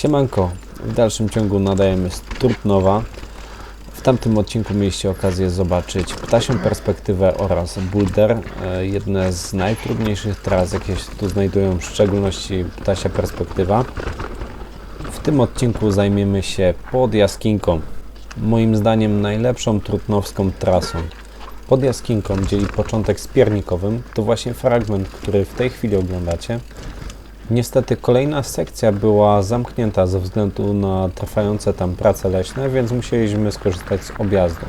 Siemanko, w dalszym ciągu nadajemy z Trutnowa. W tamtym odcinku mieliście okazję zobaczyć ptasią perspektywę oraz boulder, e, jedne z najtrudniejszych tras, jakie się tu znajdują, w szczególności ptasia perspektywa. W tym odcinku zajmiemy się pod Jaskinką, moim zdaniem najlepszą trutnowską trasą. Pod Jaskinką dzieli początek z Piernikowym, to właśnie fragment, który w tej chwili oglądacie. Niestety kolejna sekcja była zamknięta ze względu na trwające tam prace leśne, więc musieliśmy skorzystać z objazdu.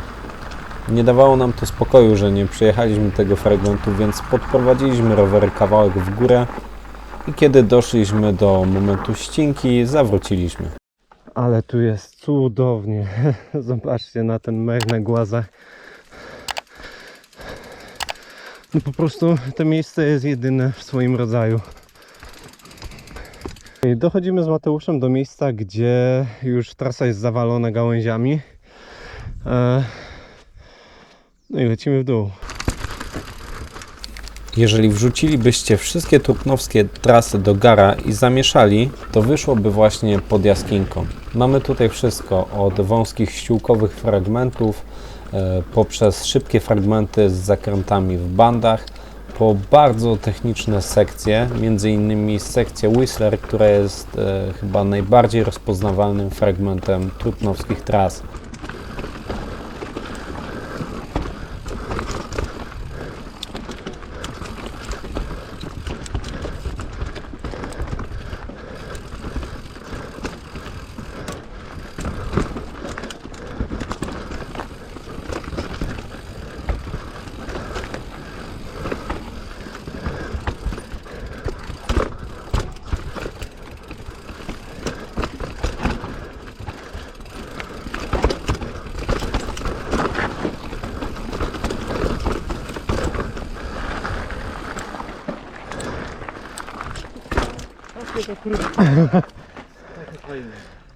Nie dawało nam to spokoju, że nie przejechaliśmy tego fragmentu, więc podprowadziliśmy rowery kawałek w górę i kiedy doszliśmy do momentu ścinki, zawróciliśmy. Ale tu jest cudownie. Zobaczcie na ten mech na głazach. No po prostu to miejsce jest jedyne w swoim rodzaju. Dochodzimy z Mateuszem do miejsca, gdzie już trasa jest zawalona gałęziami. E, No i lecimy w dół. Jeżeli wrzucilibyście wszystkie trupnowskie trasy do gara i zamieszali, to wyszłoby właśnie pod jaskinką. Mamy tutaj wszystko od wąskich ściółkowych fragmentów, e, poprzez szybkie fragmenty z zakrętami w bandach, po bardzo techniczne sekcje, między innymi sekcję Whistler, która jest e, chyba najbardziej rozpoznawalnym fragmentem trupnowskich tras.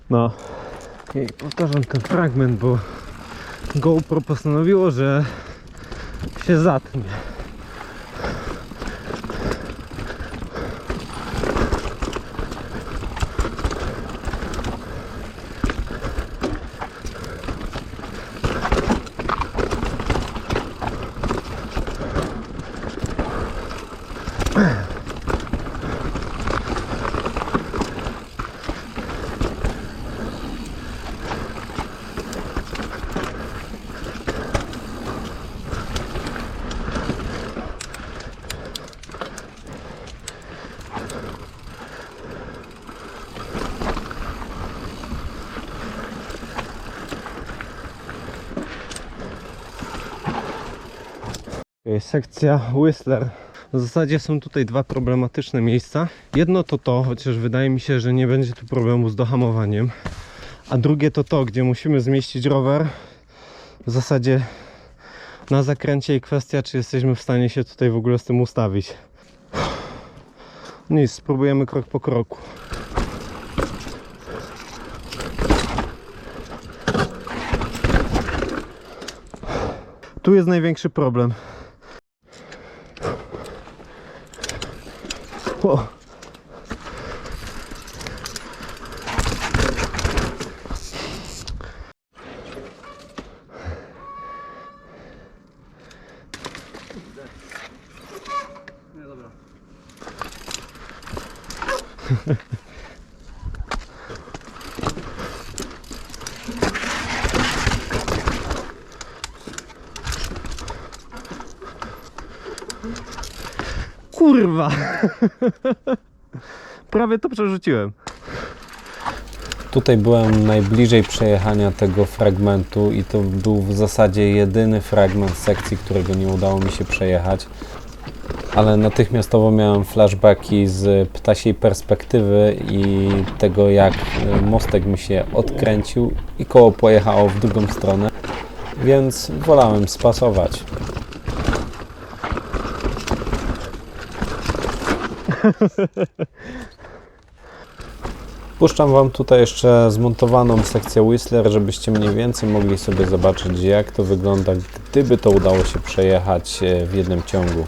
No. I powtarzam ten fragment, bo GoPro postanowiło, że się zatnie. Sekcja Whistler. W zasadzie są tutaj dwa problematyczne miejsca. Jedno to to, chociaż wydaje mi się, że nie będzie tu problemu z dohamowaniem. A drugie to to, gdzie musimy zmieścić rower. W zasadzie na zakręcie i kwestia, czy jesteśmy w stanie się tutaj w ogóle z tym ustawić. Nic, spróbujemy krok po kroku. Tu jest największy problem. O. Kurwa! Prawie to przerzuciłem. Tutaj byłem najbliżej przejechania tego fragmentu i to był w zasadzie jedyny fragment sekcji, którego nie udało mi się przejechać. Ale natychmiastowo miałem flashbacki z ptasiej perspektywy i tego jak e, mostek mi się odkręcił i koło pojechało w drugą stronę, więc wolałem spasować. Puszczam Wam tutaj jeszcze zmontowaną sekcję Whistler, żebyście mniej więcej mogli sobie zobaczyć, jak to wygląda, gdyby to udało się przejechać e, w jednym ciągu.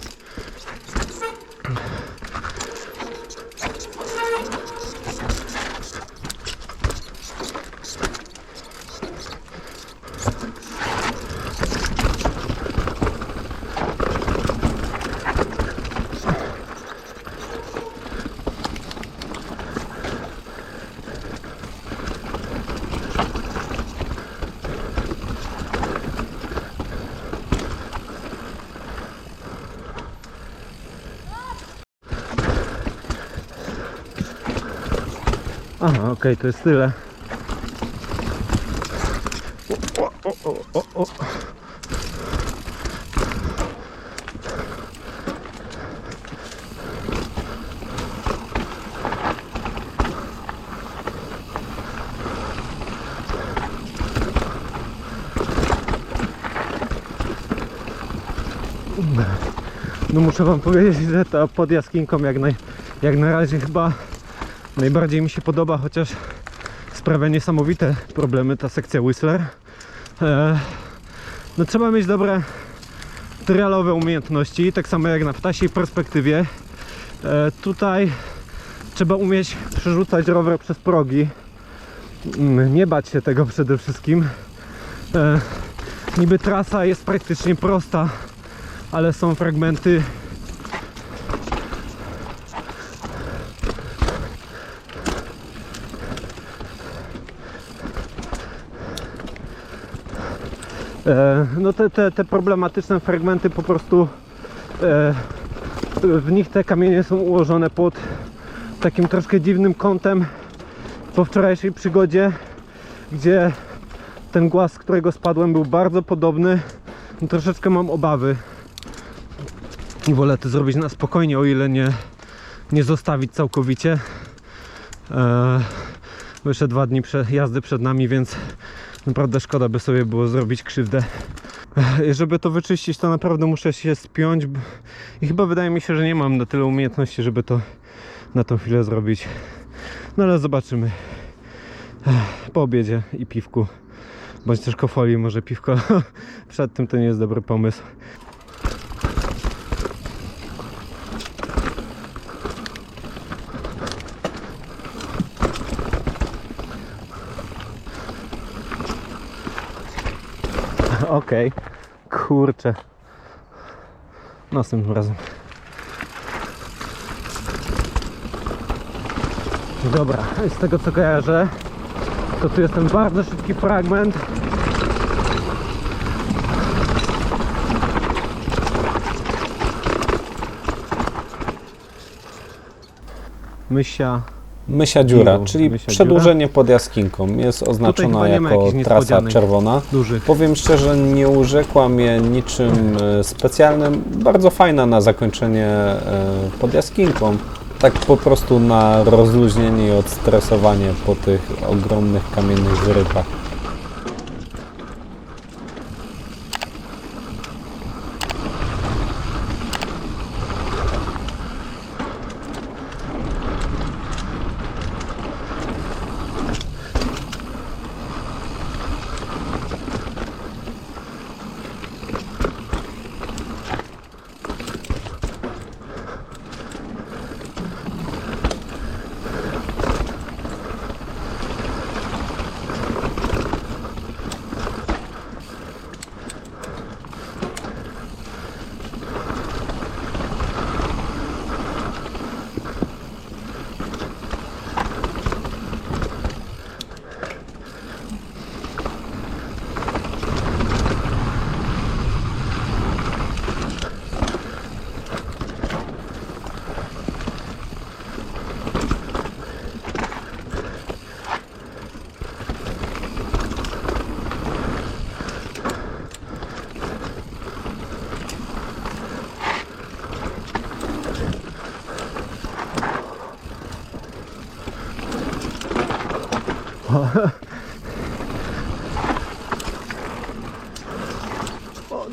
Aha, okej, to jest tyle. O, o, o, o, o. No muszę wam powiedzieć, że ta pod jaskинką jak, naj, jak na razie chyba najbardziej mi się podoba, chociaż sprawia niesamowite problemy ta sekcja Whistler. E, no trzeba mieć dobre trialowe umiejętności, tak samo jak na ptasiej perspektywie. E, tutaj trzeba umieć przerzucać rower przez progi. Mm, Nie bać się tego przede wszystkim. E, niby trasa jest praktycznie prosta, ale są fragmenty no te, te, te problematyczne fragmenty po prostu e, w nich te kamienie są ułożone pod takim troszkę dziwnym kątem po wczorajszej przygodzie gdzie ten głaz, z którego spadłem był bardzo podobny. No, troszeczkę mam obawy. I wolę to zrobić na spokojnie o ile nie, nie zostawić całkowicie. E, bo jeszcze dwa dni prze, jazdy przed nami więc Naprawdę szkoda by sobie było zrobić krzywdę. Żeby to wyczyścić, to naprawdę muszę się spiąć. I chyba wydaje mi się, że nie mam na tyle umiejętności, żeby to na tą chwilę zrobić. No ale zobaczymy. Po obiedzie i piwku. Bądź też kofolii, może piwko przed tym to nie jest dobry pomysł. Okej, kurczę. Następnym razem. Dobra, z tego co kojarzę, to tu jest ten bardzo szybki fragment. Mysia. Mysia dziura, czyli mysia przedłużenie pod jaskinką. Jest oznaczona jako trasa czerwona. Powiem szczerze, nie urzekła mnie niczym e, specjalnym. Bardzo fajna na zakończenie e, pod jaskinką. Tak po prostu na rozluźnienie i odstresowanie po tych ogromnych kamiennych zrypach.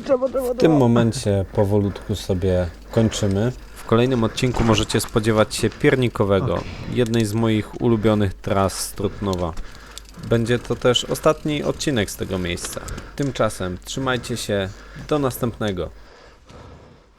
Wyrypach. W tym momencie powolutku sobie kończymy. W kolejnym odcinku możecie spodziewać się piernikowego, jednej z moich ulubionych tras z Trutnowa. Będzie to też ostatni odcinek z tego miejsca. Tymczasem trzymajcie się, do następnego.